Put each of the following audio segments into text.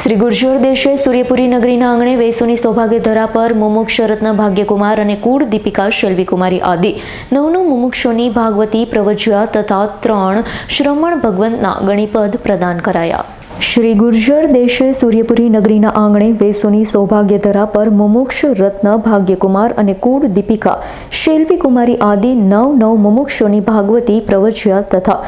શ્રી ગુર્જર દેશે સૂર્યપુરી નગરીના આંગણે વેસુની સૌભાગ્ય ધરા પર મુમુક્ષ રત્ન ભાગ્યકુમાર અને કુળ દીપિકા શેલ્વીકુમારી આદિ. નવનું મુમુક્ષોની ભાગવતી પ્રવજ્યા તથા ત્રણ શ્રમણ ભગવંતના ગણિપદ પ્રદાન કરાયા. શ્રી ગુર્જર દેશે સૂર્યપુરી નગરીના આંગણે વેસુની સૌભાગ્ય ધરા પર મુમુક્ષ રત્ન ભાગ્યકુમાર અને કુળ દીપિકા શેલ્વી કુમારી આદિ નવ નવ મુમુક્ષોની ભાગવતી પ્રવજ્યા તથા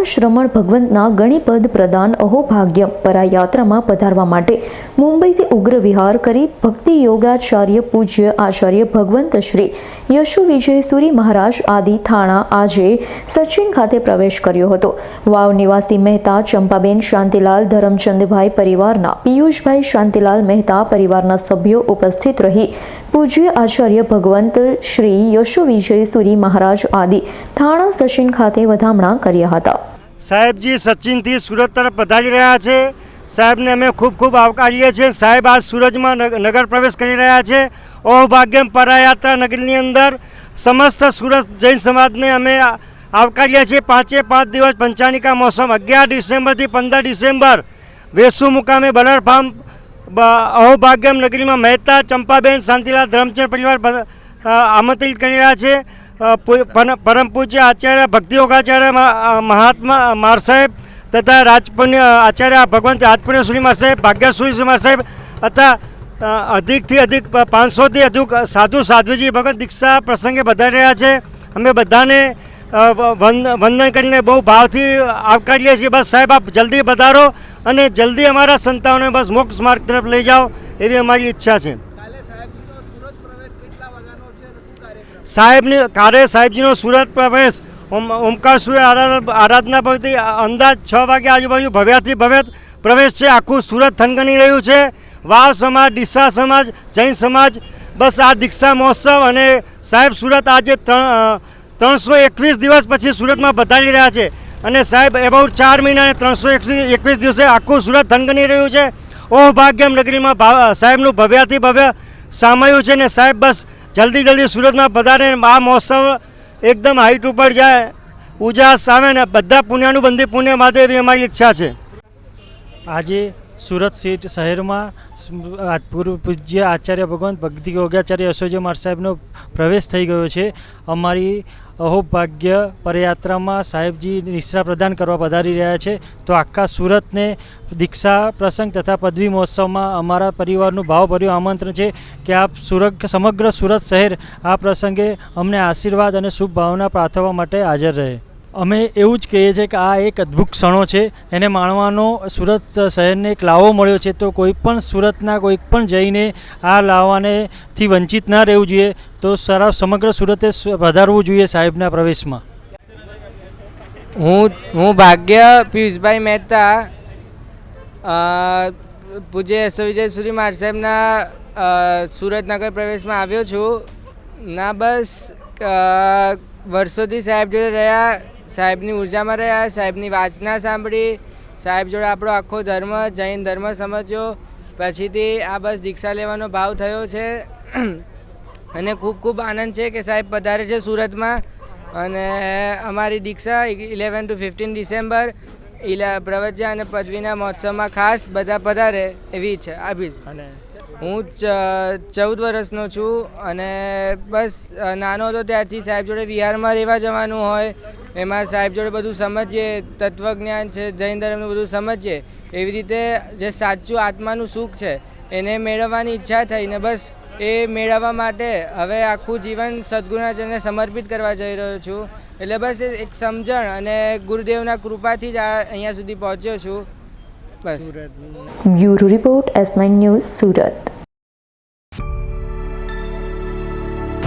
ત્રણ શ્રમણ ભગવંતના ગણિપદ પ્રદાન અહોભાગ્ય પરાયાત્રામાં પધારવા માટે મુંબઈથી ઉગ્ર વિહાર કરી ભક્તિ યોગાચાર્ય પૂજ્ય આચાર્ય ભગવંત શ્રી યશુ વિજય સુરી મહારાજ આદિ થાણા આજે સચિન ખાતે પ્રવેશ કર્યો હતો. વાવ નિવાસી મહેતા ચંપાબેન શાંતિલાલ, ધરમચંદભાઈ પરિવારના, પિયુષભાઈ શાંતિલાલ મહેતા પરિવારના સભ્યો ઉપસ્થિત રહી પૂજ્ય આચાર્ય ભગવંત શ્રી યશો વિજય સુરી મહારાજ આદિ થાણા સચિન ખાતે વધામણા કર્યા હતા. સાહેબજી સચિનથી સુરત તરફ પધારી રહ્યા છે. સાહેબને અમે ખૂબ ખૂબ આવકારીએ છીએ. સાહેબ આજ સુરજમાં નગ- નગર પ્રવેશ કરી રહ્યા છે. ઔભાગ્યમ પરાયાત્રા નગરની અંદર સમસ્ત સુરત જૈન સમાજને અમે આવકારીએ છીએ. પાંચે પાંચ દિવસ પંચાનિકા મોસમ અગિયાર ડિસેમ્બરથી પંદર ડિસેમ્બર વેસુ મુકામે બલર ફાર્મ અહોભાગ્યમ નગરીમાં મહેતા ચંપાબેન શાંતિલાલ ધરમચંદ પરિવાર આમંત્રિત કરી રહ્યા છે. પરમ પૂજ્ય આચાર્ય ભક્તિ યોગાચાર્ય મહાત્મા માર સાહેબ તથા રાજપુણ્ય આચાર્ય ભગવંત રાજપુણ્ય સુરી માર સાહેબ, ભાગ્યશ્રી માર સાહેબ તથા અધિકથી અધિક પાંચસોથી અધિક સાધુ, સાધ્વીજી ભગત દીક્ષા પ્રસંગે વધારી રહ્યા છે. અમે બધાને વંદન કરીને બહુ ભાવથી આવકારીએ છીએ. બસ સાહેબ, આપ જલ્દી પધારો અને જલ્દી અમારા સંતાનોને બસ મોક્ષ માર્ગ તરફ લઈ જાઓ એવી અમારી ઈચ્છા છે. સાહેબની કારે સાહેબજીનો સુરત પ્રવેશ. ઓમ, ઓમકાર સૂર્ય આરાધના ભક્તિ અંદાજ છ વાગે આજુબાજુ ભવ્યાથી ભવ્ય પ્રવેશ છે. આખું સુરત થનગની રહ્યું છે. વાવ સમાજ, ડીસા સમાજ, જૈન સમાજ. બસ આ દીક્ષા મહોત્સવ અને સાહેબ સુરત આજે ત્રણ ત્રણસો એકવીસ દિવસ પછી સુરતમાં બતાવી રહ્યા છે. અને સાહેબ એબાઉટ ચાર મહિના અને ત્રણસો એકવીસ દિવસે આખું સુરત ધનગની રહ્યું છે. ઓહ ભાગ્યમ નગરીમાં સાહેબનું ભવ્યાથી ભવ્ય સામાયું છે ને સાહેબ, બસ જલ્દી જલ્દી સુરતમાં પધારે આ મહોત્સવ એકદમ હાઈટ ઉપર જાય. ઉજાસ સામે ને બધા પુણ્યાનું બંધી પુણ્ય માટે એવી અમારી ઈચ્છા છે. આજે સુરત સીટ શહેરમાં પૂર્વ પૂજ્ય આચાર્ય ભગવાન ભક્તિ યોગાચાર્ય યશોજી મહારાજ સાહેબનો પ્રવેશ થઈ ગયો છે. અમારી અહોભાગ્ય પરયાત્રામાં સાહેબજી નિશ્રા પ્રદાન કરવા પધારી રહ્યા છે. તો આખા સુરતને દીક્ષા પ્રસંગ તથા પદવી મહોત્સવમાં અમારા પરિવારનું ભાવભર્યું આમંત્રણ છે કે આપ સુરત સમગ્ર સુરત શહેર આ પ્રસંગે અમને આશીર્વાદ અને શુભ ભાવના પ્રાર્થવા માટે હાજર રહે. અમે એવું જ કહીએ છીએ કે આ એક અદ્ભુત ક્ષણો છે. એને માણવાનો સુરત શહેરને એક લાવો મળ્યો છે. તો કોઈ પણ સુરતના, કોઈ પણ જઈને આ લાવાનેથી વંચિત ના રહેવું જોઈએ. તો સારા સમગ્ર સુરતે વધારવું જોઈએ સાહેબના પ્રવેશમાં. હું હું ભાગ્ય પિયુષભાઈ મહેતા પૂજ્ય યશો વિજય સુરી માર સાહેબના સુરતનગર પ્રવેશમાં આવ્યો છું. ના બસ વર્ષોથી સાહેબ જોડે રહ્યા. સાહેબની ઉર્જામાં રહ્યા સાહેબની વાંચના સાંભળી. સાહેબ જોડે આપણો આખો ધર્મ જૈન ધર્મ સમજ્યો. પછીથી આ બસ દીક્ષા લેવાનો ભાવ થયો છે. અને ખૂબ ખૂબ આનંદ છે કે સાહેબ પધારે છે સુરતમાં. અને અમારી દીક્ષા ઇલેવન ટુ ફિફ્ટીન ડિસેમ્બર ઇલા પ્રવજ્યા અને પદવીના મહોત્સવમાં ખાસ બધા પધારે એવી છે આભી. અને? હું ચૌદ વર્ષનો છું અને બસ નાનો હતો ત્યારથી સાહેબ જોડે વિહારમાં રહેવા જવાનું હોય. એમાં સાહેબ જોડે બધું સમજીએ, તત્વજ્ઞાન છે, જૈન ધર્મનું બધું સમજીએ, એવી રીતે જે સાચું આત્માનું સુખ છે, એને મેળવવાની ઈચ્છા થઈ ને બસ એ મેળવવા માટે હવે આખું જીવન સદગુણાચરણને સમર્પિત કરવા જઈ રહ્યો છું. એટલે બસ એક સમજણ અને ગુરુદેવના કૃપાથી જ આ અહીંયા સુધી પહોંચ્યો છું. બસ. Bureau report S nine news Surat.